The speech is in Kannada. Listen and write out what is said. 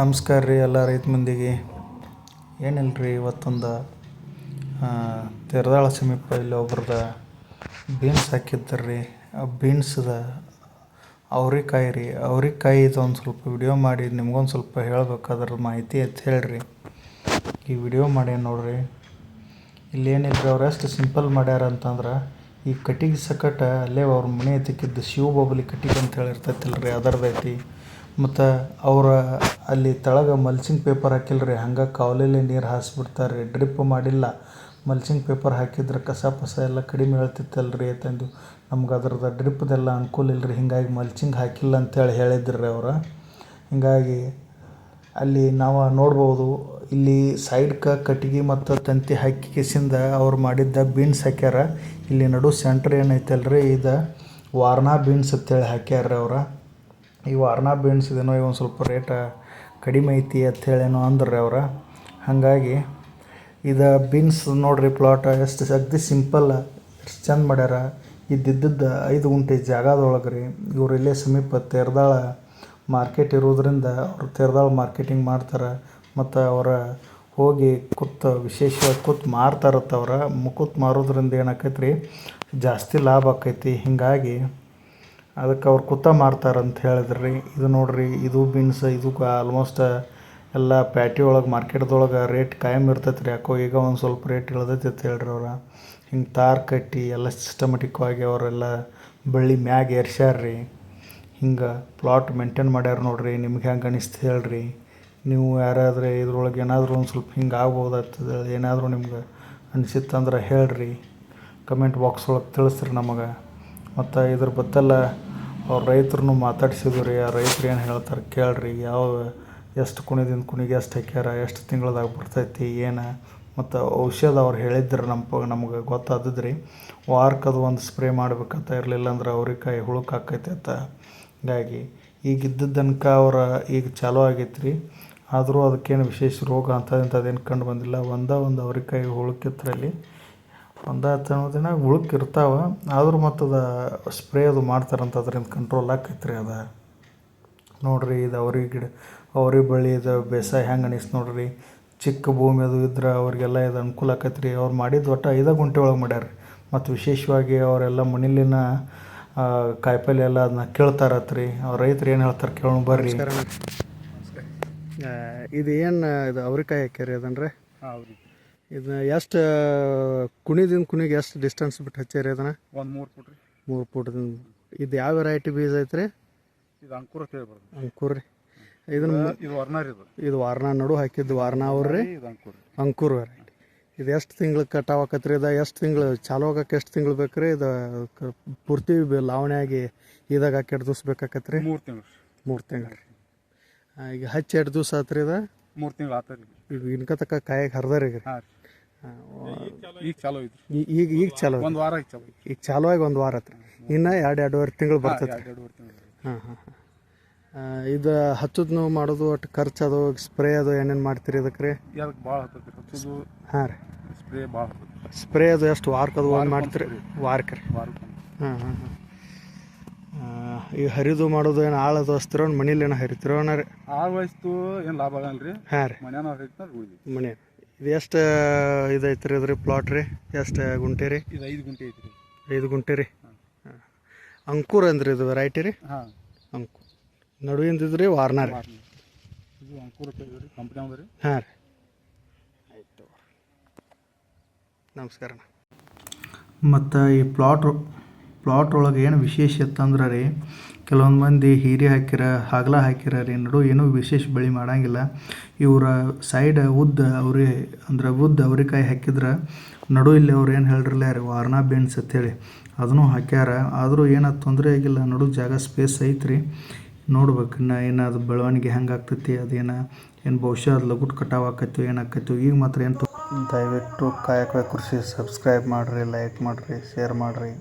ನಮಸ್ಕಾರ ರೀ ಎಲ್ಲ ರೈತ ಮಂದಿಗೆ. ಏನಿಲ್ಲ ರೀ ಇವತ್ತೊಂದು ತೆರದಾಳ ಸಮೀಪ ಇಲ್ಲಿ ಒಬ್ರದ ಬೀನ್ಸ್ ಹಾಕಿದ್ದಾರೆ ರೀ ಆ ಬೀನ್ಸ್ದ ಅವ್ರಿಕಾಯಿ ರೀ. ಅವ್ರೆಕಾಯಿದು ಒಂದು ಸ್ವಲ್ಪ ವಿಡಿಯೋ ಮಾಡಿ, ನಿಮ್ಗೊಂದು ಸ್ವಲ್ಪ ಹೇಳ್ಬೇಕಾದ್ರ ಮಾಹಿತಿ ಅಂತ ಹೇಳ್ರಿ. ಈ ವಿಡಿಯೋ ಮಾಡಿ ನೋಡ್ರಿ. ಇಲ್ಲಿ ಏನಿದ್ರೆ ಅವ್ರು ಎಷ್ಟು ಸಿಂಪಲ್ ಮಾಡ್ಯಾರ ಅಂತಂದ್ರೆ, ಈ ಕಟ್ಟಿಗೆ ಸಕಟ ಅಲ್ಲೇ ಅವ್ರ ಮನೆ ಐತಿಕ್ಕಿದ್ದು ಶಿವ ಬಾಬಲಿ ಕಟ್ಟಿಗೆ ಅಂತ ಹೇಳಿ ಇರ್ತೈತಿಲ್ಲ ರೀ ಅದರದೈತಿ. ಮತ್ತು ಅವರ ಅಲ್ಲಿ ತಳಗ ಮಲ್ಚಿಂಗ್ ಪೇಪರ್ ಹಾಕಿಲ್ಲ ರೀ ಹಂಗೆ ಕಾವಲೆಲೆ ನೀರು ಹಾಸ್ಬಿಡ್ತಾರೆ ರೀ ಡ್ರಿಪ್ ಮಾಡಿಲ್ಲ ಮಲ್ಚಿಂಗ್ ಪೇಪರ್ ಹಾಕಿದ್ರೆ ಕಸ ಪಸ ಎಲ್ಲ ಕಡಿಮೆ ಹೇಳ್ತಿತ್ತಲ್ಲ ರೀ ಅಂತಂದು ನಮ್ಗೆ ಅದ್ರದ್ದು ಡ್ರಿಪ್ದೆಲ್ಲ ಅನುಕೂಲ ಇಲ್ಲ ರೀ ಹೀಗಾಗಿ ಮಲ್ಚಿಂಗ್ ಹಾಕಿಲ್ಲ ಅಂತೇಳಿ ಹೇಳಿದ್ರು ರೀ ಅವ್ರು. ಹೀಗಾಗಿ ಅಲ್ಲಿ ನಾವು ನೋಡ್ಬೋದು, ಇಲ್ಲಿ ಸೈಡ್ಕ ಕಟ್ಟಿಗೆ ಮತ್ತು ತಂತಿ ಹಾಕಿ ಕಿಸಿಂದ ಅವ್ರು ಮಾಡಿದ್ದ ಬೀನ್ಸ್ ಹಾಕ್ಯಾರ. ಇಲ್ಲಿ ನಡು ಸೆಂಟ್ರ್ ಏನೈತಲ್ಲ ರೀ ಇದು ವಾರ್ನಾ ಬೀನ್ಸ್ ಅಂತೇಳಿ ಹಾಕ್ಯಾರ ಅವ್ರು. ಈ ವಾರ್ನಾ ಬೀನ್ಸ್ ಇದೇನೋ ಒಂದು ಸ್ವಲ್ಪ ರೇಟ ಕಡಿಮೆ ಐತಿ ಅಂಥೇಳೇನೋ ಅಂದ್ರೆ ಅವ್ರು. ಹಾಗಾಗಿ ಇದು ಬೀನ್ಸ್ ನೋಡಿರಿ ಪ್ಲಾಟ್ ಎಷ್ಟು ಅಗ್ದಿ ಸಿಂಪಲ್ ಎಷ್ಟು ಚಂದ ಮಾಡ್ಯಾರ. ಇದ್ದಿದ್ದದ್ದು ಐದು ಗುಂಟೆ ಜಾಗದೊಳಗೆ ರೀ. ಇವ್ರು ಇಲ್ಲೇ ಸಮೀಪ ತೇರ್ದಾಳ ಮಾರ್ಕೆಟ್ ಇರೋದ್ರಿಂದ ಅವ್ರು ತೇರ್ದಾಳ ಮಾರ್ಕೆಟಿಂಗ್ ಮಾಡ್ತಾರೆ. ಮತ್ತು ಅವರ ಹೋಗಿ ಕೂತು ವಿಶೇಷವಾಗಿ ಕೂತು ಮಾರ್ತಾರತ್ತವ್ರ ಕೂತು ಮಾರೋದ್ರಿಂದ ಏನಾಕೈತೆ ರೀ ಜಾಸ್ತಿ ಲಾಭ ಆಕೈತಿ. ಹೀಗಾಗಿ ಅದಕ್ಕೆ ಅವ್ರು ಕೂತ ಮಾರ್ತಾರಂತ ಹೇಳಿದ್ರು. ರೀ ಇದು ನೋಡಿರಿ, ಇದು ಬೀನ್ಸ್ ಇದು ಆಲ್ಮೋಸ್ಟ್ ಎಲ್ಲ ಪ್ಯಾಟಿ ಒಳಗೆ ಮಾರ್ಕೆಟ್ದೊಳಗೆ ರೇಟ್ ಕಾಯಂ ಇರ್ತೈತೆ ರೀ ಯಾಕೋ ಈಗ ಒಂದು ಸ್ವಲ್ಪ ರೇಟ್ ಇಳ್ದೈತೆ ಅಂತ ಹೇಳ್ರಿ ಅವ್ರು. ಹಿಂಗೆ ತಾರ್ ಕಟ್ಟಿ ಎಲ್ಲ ಸಿಸ್ಟಮೆಟಿಕ್ವಾಗಿ ಅವರೆಲ್ಲ ಬಳ್ಳಿ ಮ್ಯಾಗ ಏರ್ಸ್ಯಾರ ರೀ ಹಿಂಗೆ ಪ್ಲಾಟ್ ಮೇಂಟೈನ್ ಮಾಡ್ಯಾರ ನೋಡಿರಿ. ನಿಮ್ಗೆ ಹೆಂಗೆ ಅನಿಸ್ತು ಹೇಳ್ರಿ. ನೀವು ಯಾರಾದರೆ ಇದ್ರೊಳಗೆ ಏನಾದರೂ ಒಂದು ಸ್ವಲ್ಪ ಹಿಂಗೆ ಆಗ್ಬೋದಾಗ್ತದೆ ಏನಾದರೂ ನಿಮ್ಗೆ ಅನಿಸಿತ್ತಂದ್ರೆ ಹೇಳ್ರಿ. ಕಮೆಂಟ್ ಬಾಕ್ಸ್ ಒಳಗೆ ತಿಳಿಸ್ರಿ ನಮಗೆ. ಮತ್ತು ಇದ್ರ ಬತ್ತಲ್ಲ ಅವ್ರು ರೈತರನ್ನು ಮಾತಾಡ್ಸಿದ್ರು ರೀ ಆ ರೈತರು ಏನು ಹೇಳ್ತಾರೆ ಕೇಳ್ರಿ, ಯಾವ ಎಷ್ಟು ಕುಣಿದಿಂದ ಕುಣಿಗೆ ಎಷ್ಟು ಹಾಕ್ಯಾರ, ಎಷ್ಟು ತಿಂಗಳದಾಗ ಬರ್ತೈತಿ, ಏನು? ಮತ್ತು ಔಷಧ ಅವ್ರು ಹೇಳಿದ್ರು ನಮ್ಮ ನಮ್ಗೆ ಗೊತ್ತಾದದ್ದು ರೀ ವಾರಕ್ಕೆ ಅದು ಒಂದು ಸ್ಪ್ರೇ ಮಾಡ್ಬೇಕಂತ ಇರಲಿಲ್ಲ ಅಂದ್ರೆ ಅವ್ರಿಕಾಯಿ ಹುಳುಕ್ ಆಕೈತೆ ಅಂತ. ಹೀಗಾಗಿ ಈಗ ಇದ್ದದ್ದನಕ ಅವ್ರ ಈಗ ಚಾಲೂ ಆಗೈತೆ ರೀ ಆದರೂ ಅದಕ್ಕೇನು ವಿಶೇಷ ರೋಗ ಅಂಥದ್ದು ಇಂಥದ್ದೇನು ಕಂಡು ಬಂದಿಲ್ಲ. ಒಂದೇ ಒಂದು ಅವ್ರಿಕಾಯಿ ಹುಳುಕಿತ್ರಲ್ಲಿ ಒಂದು ಹತ್ತು ದಿನ ಉಳುಕಿ ಇರ್ತಾವೆ ಆದರೂ ಮತ್ತು ಅದು ಸ್ಪ್ರೇ ಅದು ಮಾಡ್ತಾರಂತ ಅದರಿಂದ ಕಂಟ್ರೋಲ್ ಆಕೈತೆ ರೀ ಅದು. ನೋಡಿರಿ ಇದು ಅವ್ರೆ ಗಿಡ ಅವ್ರಿಗೆ ಬಳ್ಳಿ ಇದು ಬೇಸಾಯ ಹೆಂಗೆ ಅನಿಸ್ತು ನೋಡಿರಿ. ಚಿಕ್ಕ ಭೂಮಿ ಅದು ಇದ್ರೆ ಅವ್ರಿಗೆಲ್ಲ ಇದು ಅನುಕೂಲ ಆಕೈತೆ ರೀ ಅವ್ರು ಮಾಡಿದ್ದು ಒಟ್ಟು ಐದು ಗುಂಟೆ ಒಳಗೆ ಮಾಡ್ಯಾರ ರೀ ಮತ್ತು ವಿಶೇಷವಾಗಿ ಅವರೆಲ್ಲ ಮನೇಲಿನ ಕಾಯಿಪಲ್ಲೆ ಎಲ್ಲ ಅದನ್ನ ಕೇಳ್ತಾರತ್ ರೀ ಅವ್ರ ರೈತರು ಏನು ಹೇಳ್ತಾರೆ ಕೇಳೋಣ ಬರ್ರಿ. ಇದು ಏನು ಇದು ಅವ್ರಿಕಾಯಿ ಹಾಕ್ಯಾರಿ ಅದನ್ರಿ? ಹೌದು ಇದನ್ನ ಎಷ್ಟು ಕುಣಿದಿಂದ ಕುಣಿಗೆ ಎಷ್ಟು ಡಿಸ್ಟೆನ್ಸ್ ಬಿಟ್ಟು ಹಚ್ಚಾರಿ ಅದನ್ನ? ಒಂದು ಮೂರು ಫುಟ್ ರೀ. ಮೂರು ಫುಟ್ದಿಂದ ಇದು ಯಾವ ವೆರೈಟಿ ಬೀಜ ಐತ್ರಿ? ಇದು ಅಂಕುರ ಅಂತ ಹೇಳ್ಬಾರ್ದು ಅಂಕುರ್ ರೀ. ಇದನ್ನ ಇದು ವರ್ನರ್ ಇದು. ಇದು ವಾರ್ನಾ ನಡು ಹಾಕಿದ್ದು ವಾರ್ನಾ ಅವ್ರಿ ಇದು ಅಂಕುರ ಅಂಕುರ್ ವೆರೈಟಿ ಇದು ಎಷ್ಟು ತಿಂಗ್ಳು ಕಟಾವ್ ಆಕತ್ರಿ ಇದು ಎಷ್ಟು ತಿಂಗಳು ಚಾಲು ಆಗಕ್ಕೆ ಎಷ್ಟು ತಿಂಗಳು ಬೇಕು ರೀ ಇದು ಕ- ಪೂರ್ತಿ ಬೆ- ಲಾವಣೆ ಆಗಿ ಇದಾಗ ಹಾಕಿ ಎರಡು ದಿವ್ಸ ಬೇಕಾಕತ್ರಿ? ಮೂರು ತಿಂಗಳು ಮೂರು ತಿಂಗಳು ಈಗ ಹಚ್ಚಿ ಎರಡು ದಿವ್ಸ ಆತ್ರಿ ಇದು? ಮೂರು ತಿಂಗಳು ಆತ ರೀ ಈಗ ಕಾಯಿಗೆ ಹರ್ದಾರಿ ಈಗ ಹಾಂ ರೀ. ಈಗ ಚಾಲೂ ಐತ್ರಿ. ಈಗ ಈಗ ಚಾಲು ಒಂದು ವಾರ ಈಗ ಚಾಲೂ ಈಗ ಚಾಲು ಆಗಿ ಒಂದು ವಾರ ಹತ್ರ ಇನ್ನ ಎರಡು ಎರಡೂವರೆ ತಿಂಗಳು ಬರ್ತದೆ ಎರಡು ಎರಡೂವರೆ ತಿಂಗಳು ಹಾಂ ಹಾಂ ಇದು ಹಚ್ಚೋದು ನಾವು ಮಾಡೋದು ಒಟ್ಟು ಖರ್ಚು ಅದು ಸ್ಪ್ರೇ ಅದು ಏನೇನು ಮಾಡ್ತೀರಿ ಅದಕ್ಕೆ ರೀ ಅದಕ್ಕೆ ಭಾಳ ಹತ್ತೈತಿ ಹಚ್ಚೋದು ಹಾಂ ರೀ. ಸ್ಪ್ರೇ ಭಾಳ ಹತ್ತೈತಿ ಸ್ಪ್ರೇ ಅದು ಎಷ್ಟು ವಾರಕ್ಕೆ ಅದು ಒಂದು ಮಾಡ್ತೀರಿ? ವಾರಕ್ಕೆ ರೀ. ವಾರಕ್ಕೆ ಹಾಂ ಹಾಂ ಹಾಂ. ಈಗ ಹರಿದು ಮಾಡೋದು ಏನು ಆಳದು ಹಚ್ತಿರೋ ಮನೇಲಿ ಏನೋ ಹರಿತಿರೋ ರೀ ಆಳು ವಯಸ್ಸು ಏನು ಲಾಭ ಆಗಲ್ಲ ರೀ ಹಾಂ ರೀ. ಮನೆ ಹರಿತಾರೆ ಮನೆ ಇದು ಎಷ್ಟು ಇದೈತೆ ರೀ ಅದ್ರಿ ಪ್ಲಾಟ್ ರೀ? ಎಷ್ಟು ಗುಂಟೆ ರೀ? ಇದು ಐದು ಗುಂಟೆ ಐತ್ರಿ. ಐದು ಗುಂಟೆ ರೀ? ಹಾಂ. ಅಂಕೂರ್ ಅಂದ್ರಿ ಇದು ವೆರೈಟಿ ರೀ? ಹಾಂ. ಅಂಕೂರ್. ನಡುವಿಂದಿದ್ರಿ ವಾರ್ನಾ ರೀ? ಇದು ಅಂಕುರ ಕಂಪ್ನಿ ಅದ ರೀ? ಹಾಂ ರೀ. ಆಯ್ತು. ನಮಸ್ಕಾರ ಮತ್ತು ಈ ಪ್ಲಾಟ್ ಪ್ಲಾಟ್ ಒಳಗೆ ಏನು ವಿಶೇಷ ಇತ್ತಂದ್ರೆ ರೀ ಕೆಲವೊಂದು ಮಂದಿ ಹೀರೆ ಹಾಕಿರ, ಹಾಗಲ ಹಾಕಿರ ರೀ. ನಡು, ಏನೂ ವಿಶೇಷ ಬೆಳೆ ಮಾಡಂಗಿಲ್ಲ. ಇವರ ಸೈಡ್ ಉದ್ದ ಅವ್ರಿ, ಅಂದ್ರೆ ಉದ್ದ ಅವ್ರಿಕಾಯಿ ಹಾಕಿದ್ರೆ, ನಡು ಇಲ್ಲಿ ಅವ್ರು ಏನು ಹೇಳಿರಲ್ಲ ರೀ, ವಾರ್ನಾ ಬೀನ್ಸ್ ಅಂತೇಳಿ. ಅದನ್ನು ಹಾಕ್ಯಾರ. ಆದರೂ ಏನ ತೊಂದರೆ ಆಗಿಲ್ಲ. ನಡು, ಜಾಗ ಸ್ಪೇಸ್ ಐತ್ರಿ. ನೋಡ್ಬೇಕು ಇನ್ನು ಅದು ಬೆಳವಣಿಗೆ ಹೆಂಗೆ ಆಗ್ತೈತಿ, ಅದೇನು, ಏನು ಬಹುಶಃ ಅದು ಲಗುಟ್ ಕಟಾವ್ ಆಕೈತಿ ಏನಾಕೈತಿ ಈಗ ಮಾತ್ರ ಏನು ದಯವಿಟ್ಟು ಕಾಯಕ ಕೃಷಿ ಸಬ್ಸ್ಕ್ರೈಬ್ ಮಾಡಿರಿ ಲೈಕ್ ಮಾಡಿರಿ ಶೇರ್ ಮಾಡಿರಿ.